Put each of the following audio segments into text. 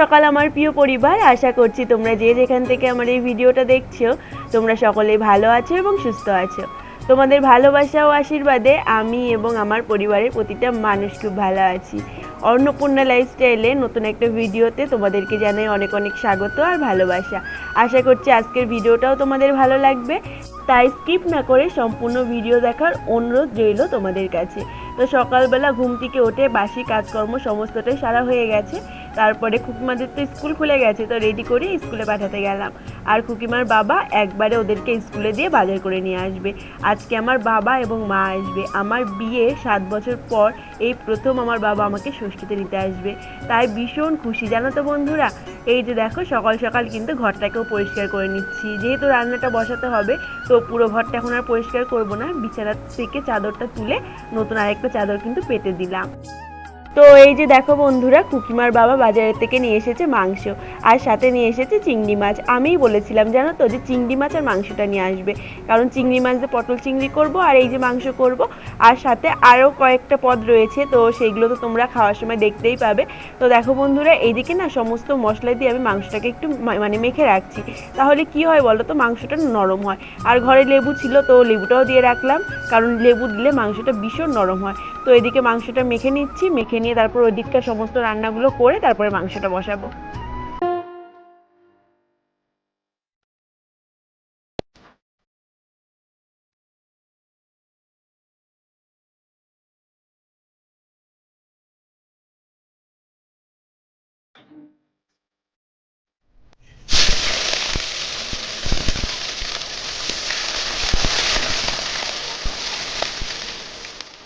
সকাল আমার প্রিয় পরিবার, আশা করছি তোমরা যে যেখান থেকে আমার এই ভিডিওটা দেখছ, তোমরা সকলেই ভালো আছো এবং সুস্থ আছো। তোমাদের ভালোবাসা ও আশীর্বাদে আমি এবং আমার পরিবারের প্রতিটা মানুষ খুব ভালো আছি। অন্নপূর্ণা লাইফস্টাইলে নতুন একটা ভিডিওতে তোমাদেরকে জানাই অনেক অনেক স্বাগত আর ভালোবাসা। আশা করছি আজকের ভিডিওটাও তোমাদের ভালো লাগবে। তাই স্কিপ না করে সম্পূর্ণ ভিডিও দেখার অনুরোধ রইল তোমাদের কাছে। তো সকালবেলা ঘুম থেকে উঠে বাসি কাজকর্ম সমস্তটাই সারা হয়ে গেছে। তারপরে খুকিমাদের তো স্কুল খুলে গেছে, তো রেডি করে স্কুলে পাঠাতে গেলাম। আর খুকিমার বাবা একবারে ওদেরকে স্কুলে দিয়ে বাজার করে নিয়ে আসবে। আজকে আমার বাবা এবং মা আসবে। আমার বিয়ে সাত বছর পর এই প্রথম আমার বাবা আমাকে ষষ্ঠীতে নিতে আসবে। তাই ভীষণ খুশি, জানো তো বন্ধুরা? এই যে দেখো, সকাল সকাল কিন্তু ঘরটাকেও পরিষ্কার করে নিচ্ছি। যেহেতু রান্নাটা বসাতে হবে, তো পুরো ঘরটা এখন আর পরিষ্কার করব না। বিছানা থেকে চাদরটা তুলে নতুন আরেকটা চাদর কিন্তু পেতে দিলাম। তো এই যে দেখো বন্ধুরা, কুকিমার বাবা বাজারের থেকে নিয়ে এসেছে মাংস আর সাথে নিয়ে এসেছে চিংড়ি মাছ। আমিই বলেছিলাম, জানো তো, যে চিংড়ি মাছ আর মাংসটা নিয়ে আসবে। কারণ চিংড়ি মাছ দিয়ে পটল চিংড়ি করব আর এই যে মাংস করব। আর সাথে আরও কয়েকটা পদ রয়েছে, তো সেইগুলো তো তোমরা খাওয়ার সময় দেখতেই পাবে। তো দেখো বন্ধুরা, এইদিকে না সমস্ত মশলা দিয়ে আমি মাংসটাকে একটু মানে মেখে রাখছি। তাহলে কি হয় বলো তো, মাংসটা নরম হয়। আর ঘরে লেবু ছিল, তো লেবুটাও দিয়ে রাখলাম। কারণ লেবু দিলে মাংসটা ভীষণ নরম হয়। তো এদিকে মাংসটা মেখে নিচ্ছি, মেখে নিয়ে তারপর ওই সমস্ত রান্নাগুলো করে তারপরে মাংসটা বসাবো।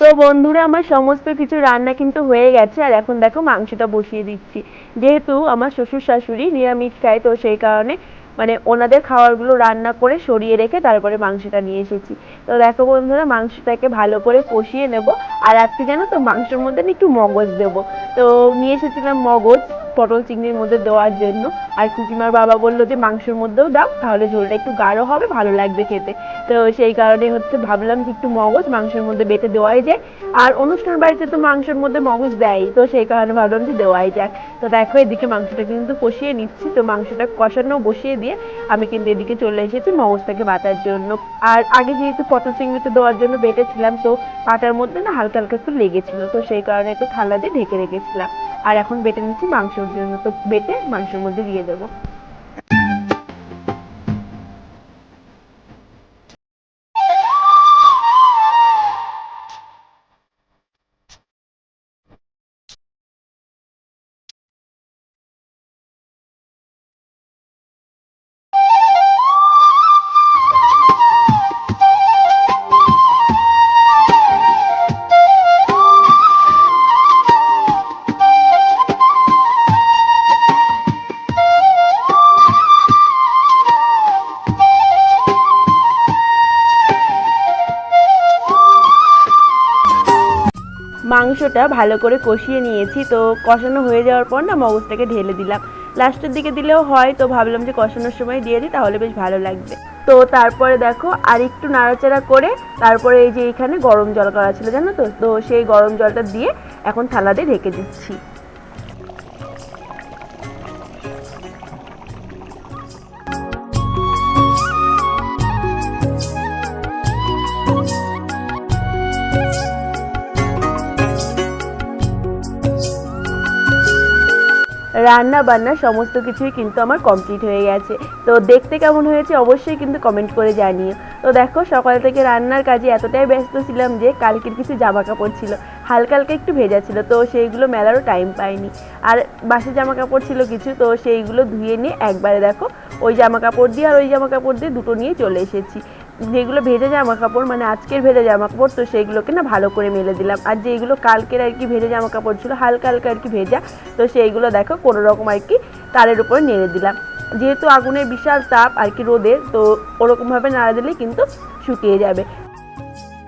তো বন্ধুরা, আমার সমস্ত কিছু রান্না কিন্তু হয়ে গেছে, আর এখন দেখো মাংসটা বসিয়ে দিচ্ছি। যেহেতু আমার শ্বশুর শাশুড়ি নিরামিষ খায়, তো সেই কারণে মানে ওনাদের খাবারগুলো রান্না করে সরিয়ে রেখে তারপরে মাংসটা নিয়ে এসেছি। তো দেখো বন্ধুরা, মাংসটাকে ভালো করে কষিয়ে নেব, আর আজকে জানো তো মাংসের মধ্যে একটু মগজ দেবো। তো নিয়ে এসেছিলাম মগজ। পটল চিংড়ির মধ্যে দেওয়ার জন্য। আর কুকিমার বাবা বলল যে, মাংসের মধ্যেও দাও, তাহলে ঝোলটা একটু গাঢ় হবে, ভালো লাগবে খেতে। তো সেই কারণে হচ্ছে ভাবলাম যে, একটু মগজ মাংসের মধ্যে বেটে দেওয়াই যায়। আর অনুষ্ঠান বাড়িতে তো মাংসের মধ্যে মগজ দেয় তো সেই কারণে ভাবলাম যে দেওয়াই যাক। তো দেখো, এদিকে মাংসটা কিন্তু কষিয়ে নিচ্ছি, তো মাংসটা কষানো বসিয়ে দিয়ে আমি কিন্তু এদিকে চলে এসেছি মগজটাকে বাটার জন্য। আর আগে যেহেতু পটল চিংড়িতে দেওয়ার জন্য বেটেছিলাম, তো পাটার মধ্যে না হালকা হালকা একটু লেগেছিল, তো সেই কারণে একটু থালা দিয়ে ঢেকে রেখেছিলাম। আর এখন বেটে নিচ্ছি মাংসের জন্য। তো বেটে মাংসের মধ্যে দিয়ে দেবো। মাংসটা ভালো করে কষিয়ে নিয়েছি। তো কষানো হয়ে যাওয়ার পর না মগজটাকে ঢেলে দিলাম। লাস্টের দিকে দিলেও হয়, তো ভাবলাম যে কষানোর সময় দিয়ে দিই, তাহলে বেশ ভালো লাগবে। তো তারপরে দেখো, আর একটু নাড়াচাড়া করে, তারপরে এই যে এখানে গরম জল করা ছিল, জানো তো? তো সেই গরম জলটা দিয়ে এখন থালাতে ঢেকে দিচ্ছি। রান্না বান্না সমস্ত কিছুই কিন্তু আমার কমপ্লিট হয়ে গেছে। তো দেখতে কেমন হয়েছে অবশ্যই কিন্তু কমেন্ট করে জানিও। তো দেখো, সকাল থেকে রান্নার কাজে এতটাই ব্যস্ত ছিলাম যে কালকের কিছু জামা কাপড় ছিল। হালকা হালকা একটু ভেজা ছিল, তো সেইগুলো মেলারও টাইম পাইনি। আর বাসি জামা কাপড় ছিল কিছু, তো সেইগুলো ধুয়ে নিয়ে একবারে দেখো, ওই জামা কাপড় দিয়ে আর ওই জামা কাপড় দিয়ে দুটো নিয়ে চলে এসেছি। যেগুলো ভেজা জামা কাপড় মানে আজকের ভেজা জামা কাপড়, তো সেইগুলোকে না ভালো করে মেলে দিলাম। আর যেগুলো কালকের আর কি ভেজা জামা কাপড় ছিল, হালকা হালকা আর কি ভেজা, তো সেইগুলো দেখো কোনো রকম আর কি তারের উপরে নেড়ে দিলাম। যেহেতু আগুনের বিশাল তাপ আর কি রোদের তো ওরকমভাবে নাড়া দিলেই কিন্তু শুকিয়ে যাবে।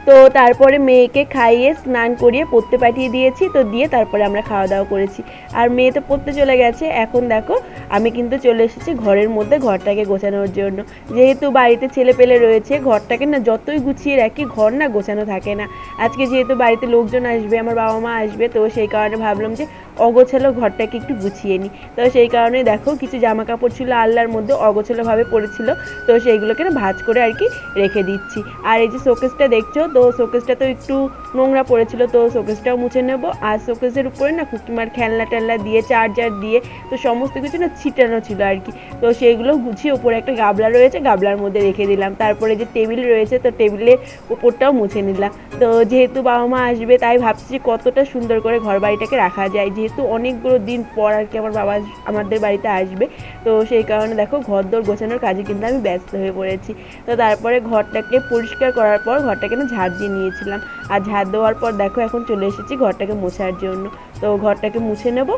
তো তারপরে মেয়েকে খাইয়ে স্নান করিয়ে পড়তে পাঠিয়ে দিয়েছি, তো দিয়ে তারপরে আমরা খাওয়া দাওয়া করেছি। আর মেয়ে তো পড়তে চলে গেছে, এখন দেখো আমি কিন্তু চলে এসেছি ঘরের মধ্যে ঘরটাকে গোছানোর জন্য। যেহেতু বাড়িতে ছেলে পেলে রয়েছে, ঘরটাকে না যতই গুছিয়ে রাখি, ঘর না গোছানো থাকে না। আজকে যেহেতু বাড়িতে লোকজন আসবে, আমার বাবা মা আসবে, তো সেই কারণে ভাবলাম যে অগোছালো ঘরটাকে একটু গুছিয়ে নিই। তো সেই কারণে দেখো কিছু জামা কাপড় ছিল আল্লাহর মধ্যে অগোছালোভাবে পড়েছিল। তো সেইগুলোকে না ভাজ করে আর কি রেখে দিচ্ছি। আর এই যে শোকেসটা দেখছ, তো শোকেসটা তো একটু নোংরা পড়েছিল, তো শোকেসটাও মুছে নেব। আর শোকেসের উপরে না কুকিমার খেলনা টেলনা দিয়ে, চার্জার দিয়ে, তো সমস্ত কিছু না ছিটানো ছিল আর কি। তো সেইগুলো গুছিয়ে উপরে একটা গাবলা রয়েছে, গাবলার মধ্যে রেখে দিলাম। তারপরে যে টেবিল রয়েছে, তো টেবিলের উপরটাও মুছে নিলাম। তো যেহেতু বাবা মা আসবে, তাই ভাবছি কতটা সুন্দর করে ঘর বাড়িটাকে রাখা যায়। যেহেতু অনেকগুলো দিন পর আর কি আমার বাবা আমাদের বাড়িতে আসবে, তো সেই কারণে দেখো ঘর দর গোছানোর কাজে কিন্তু আমি ব্যস্ত হয়ে পড়েছি। তো তারপরে ঘরটাকে পরিষ্কার করার পর ঘরটাকে না ঝাড় দিয়ে নিয়েছিলাম। আর ঝাড় দেওয়ার পর দেখো এখন চলে এসেছি ঘরটাকে মোছার জন্য। তো ঘরটাকে মুছে নেব।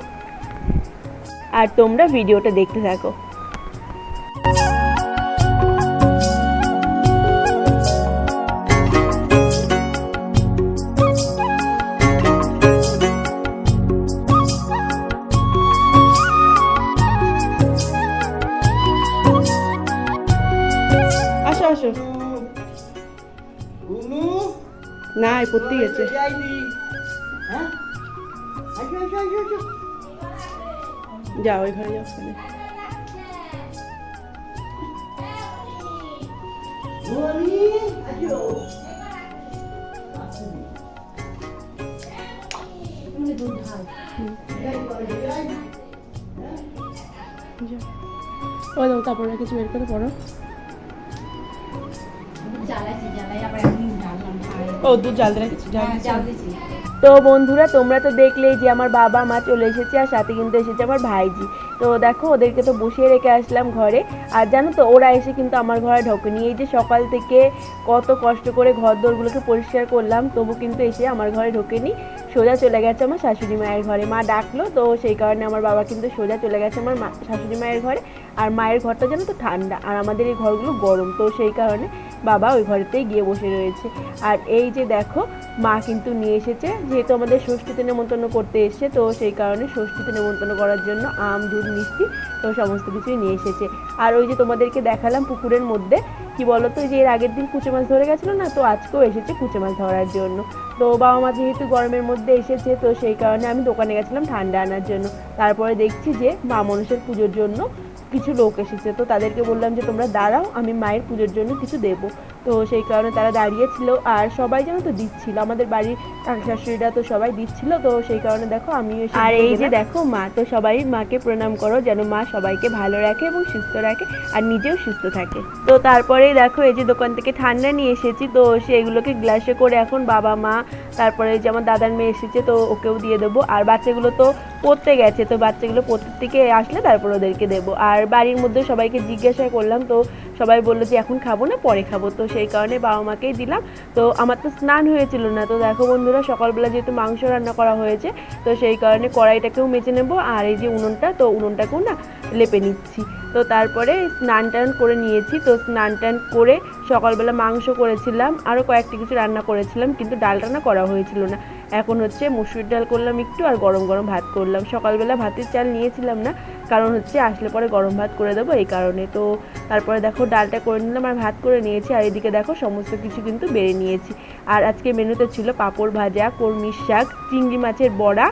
আর তোমরা ভিডিওটা দেখতে থাকো। আসো। না পড়তে গেছে হ্যাঁ? যাও ওই ঘরে যাও। ওই দাও কাপড়টা কিছু বের করে পড়ো। ও দুধ জাল রেখেছি জাল হ্যাঁ দিয়েছি। তো বন্ধুরা তোমরা তো দেখলেই যে আমার বাবা মা চলে এসেছে আর সাথে কিন্তু এসেছে আমার ভাইজি। তো দেখো ওদেরকে তো বসিয়ে রেখে আসলাম ঘরে। আর জানো তো ওরা এসে কিন্তু আমার ঘরে ঢোকেনি। এই যে সকাল থেকে কত কষ্ট করে ঘর দোরগুলোকে পরিষ্কার করলাম তবু কিন্তু এসে আমার ঘরে ঢোকেনি। সোজা চলে গেছে আমার শাশুড়ি মায়ের ঘরে। মা ডাকলো তো সেই কারণে আমার বাবা কিন্তু সোজা চলে গেছে আমার মা শাশুড়ি মায়ের ঘরে। আর মায়ের ঘরটা যেন তো ঠান্ডা আর আমাদের এই ঘরগুলো গরম তো সেই কারণে বাবা ওই ঘরেতেই গিয়ে বসে রয়েছে। আর এই যে দেখো, মা কিন্তু নিয়ে এসেছে, যেহেতু আমাদের ষষ্ঠীতে নেমন্তন্ন করতে এসেছে, তো সেই কারণে ষষ্ঠীতে নেমন্তন্ন করার জন্য আম, দুধ, মিষ্টি, তো সমস্ত কিছুই নিয়ে এসেছে। আর ওই যে তোমাদেরকে দেখালাম পুকুরের মধ্যে, কি বলতো, যে এর আগের দিন কুচে মাছ ধরে গেছিল না, তো আজকেও এসেছে কুচে মাছ ধরার জন্য। তো বাবা মা যেহেতু গরমের মধ্যে এসেছে, তো সেই কারণে আমি দোকানে গেছিলাম ঠান্ডা আনার জন্য। তারপরে দেখছি যে মা মানুষের পুজোর জন্য কিছু লোক এসেছে। তো তাদেরকে বললাম যে, তোমরা দাঁড়াও, আমি মায়ের পুজোর জন্য কিছু দেবো। তো সেই কারণে তারা দাঁড়িয়েছিল আর সবাই যেন তো দিচ্ছিল। আমাদের বাড়ির শাশুড়িরা তো সবাই দিচ্ছিল তো সেই কারণে দেখো আমি আর এই যে দেখো মা তো সবাই মাকে প্রণাম করো যেন মা সবাইকে ভালো রাখে এবং সুস্থ রাখে আর নিজেও সুস্থ থাকে। তো তারপরেই দেখো এই যে দোকান থেকে ঠান্ডা নিয়ে এসেছি তো সেগুলোকে গ্লাসে করে এখন বাবা মা তারপরে যে আমার দাদার মেয়ে এসেছে তো ওকেও দিয়ে দেবো। আর বাচ্চাগুলো তো পড়তে গেছে তো বাচ্চাগুলো পড়তে থেকে আসলে তারপর ওদেরকে দেবো। আর বাড়ির মধ্যে সবাইকে জিজ্ঞাসা করলাম তো সবাই বলল যে এখন খাব না পরে খাব। তো সেই কারণে বাবা মাকেই দিলাম। তো আমার তো স্নান হয়েছিল না। তো দেখো বন্ধুরা, সকালবেলা যেহেতু মাংস রান্না করা হয়েছে, তো সেই কারণে কড়াইটাকেও মেচে নেব। আর এই যে উনুনটা, তো উনুনটাকেও না লেপে নিচ্ছি। তো তারপরে স্নান টান করে নিয়েছি। তো স্নান টান করে সকালবেলা মাংস করেছিলাম আরও কয়েকটি কিছু রান্না করেছিলাম, কিন্তু ডাল রান্না করা হয়েছিল না। এখন হচ্ছে মুসুর ডাল করলাম একটু আর গরম গরম ভাত করলাম। সকালবেলা ভাতের চাল নিয়েছিলাম না, কারণ হচ্ছে আসলে পরে গরম ভাত করে দেবো এই কারণে। তো তারপরে দেখো ডালটা করে নিলাম আর ভাত করে নিয়েছি, আর এদিকে দেখো সমস্ত কিছু কিন্তু বেড়ে নিয়েছি। আর আজকে মেনুতে ছিল পাঁপড় ভাজা কর্মির শাক, চিংড়ি মাছের বড়া,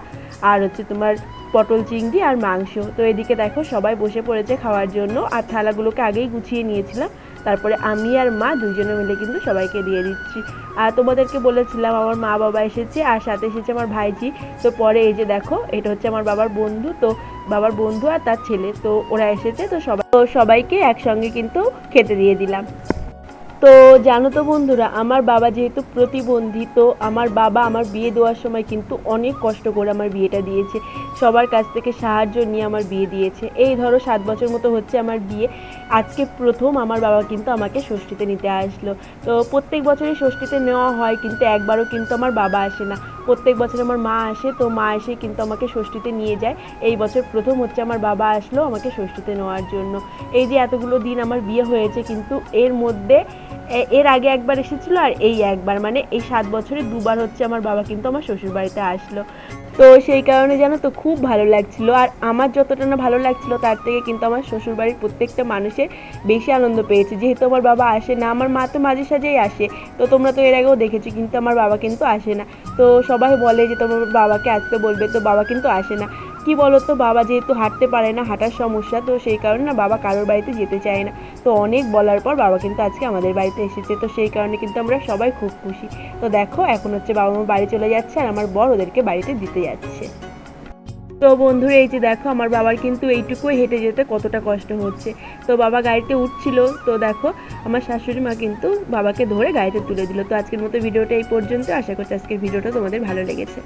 আর হচ্ছে তোমার পটল চিংড়ি আর মাংস। তো এদিকে দেখো, সবাই বসে পড়েছে খাওয়ার জন্য। আর থালাগুলোকে আগেই গুছিয়ে নিয়েছিলাম। তারপরে আমি আর মা দুজনে মিলে কিন্তু সবাইকে দিয়ে দিচ্ছি। আর তোমাদেরকে বলেছিলাম, আমার মা বাবা এসেছে আর সাথে এসেছে আমার ভাইজি। তো পরে এই যে দেখো, এটা হচ্ছে আমার বাবার বন্ধু। তো বাবার বন্ধু আর তার ছেলে। তো ওরা এসেছে, তো সবাই তো সবাইকে একসঙ্গে কিন্তু খেতে দিয়ে দিলাম। তো জানো তো বন্ধুরা, আমার বাবা যেহেতু প্রতিবন্ধী, তো আমার বাবা আমার বিয়ে দেওয়ার সময় কিন্তু অনেক কষ্ট করে আমার বিয়েটা দিয়েছে। সবার কাছ থেকে সাহায্য নিয়ে আমার বিয়ে দিয়েছে। এই ধরো সাত বছর মতো হচ্ছে আমার বিয়ে। আজকে প্রথম আমার বাবা কিন্তু আমাকে ষষ্ঠীতে নিতে আসলো। তো প্রত্যেক বছরই ষষ্ঠীতে নেওয়া হয়, কিন্তু একবারও কিন্তু আমার বাবা আসে না। প্রত্যেক বছর আমার মা আসে, তো মা এসে কিন্তু আমাকে ষষ্ঠীতে নিয়ে যায়। এই বছর প্রথম হচ্ছে আমার বাবা আসলো আমাকে ষষ্ঠীতে নেওয়ার জন্য। এই যে এতগুলো দিন আমার বিয়ে হয়েছে, কিন্তু এর মধ্যে এর আগে একবার এসেছিল আর এই একবার। মানে এই সাত বছরে দুবার হচ্ছে আমার বাবা কিন্তু আমার শ্বশুরবাড়িতে আসলো। তো সেই কারণে জানো তো খুব ভালো লাগছিল। আর আমার যতটা না ভালো লাগছিল, তার থেকে কিন্তু আমার শ্বশুরবাড়ির প্রত্যেকটা মানুষের বেশি আনন্দ পেয়েছে। যেহেতু আমার বাবা আসে না, আমার মা তো মাঝে সাঝেই আসে। তো তোমরা তো এর আগেও দেখেছ, কিন্তু আমার বাবা কিন্তু আসে না। তো সবাই বলে যে তোমার বাবাকে আসতে বলবে, তো বাবা কিন্তু আসে না। কি বলো তো বাবা যেহেতু হাঁটতে পারে না, হাঁটার সমস্যা, তো সেই কারণে না বাবা কারোর বাড়িতে যেতে চায় না। তো অনেক বলার পর বাবা কিন্তু আজকে আমাদের বাড়িতে এসেছে, তো সেই কারণে কিন্তু আমরা সবাই খুব খুশি। তো দেখো, এখন হচ্ছে বাবা মা বাড়ি চলে যাচ্ছে আর আমার বর ওদেরকে বাড়িতে দিতে যাচ্ছে। তো বন্ধুরা, এই যে দেখো, আমার বাবার কিন্তু এইটুকুই হেঁটে যেতে কতটা কষ্ট হচ্ছে। তো বাবা গাড়িতে উঠছিল, তো দেখো, আমার শাশুড়ি মা কিন্তু বাবাকে ধরে গাড়িতে তুলে দিল। তো আজকের মতো ভিডিওটা এই পর্যন্ত। আশা করছি আজকের ভিডিওটা তোমাদের ভালো লেগেছে।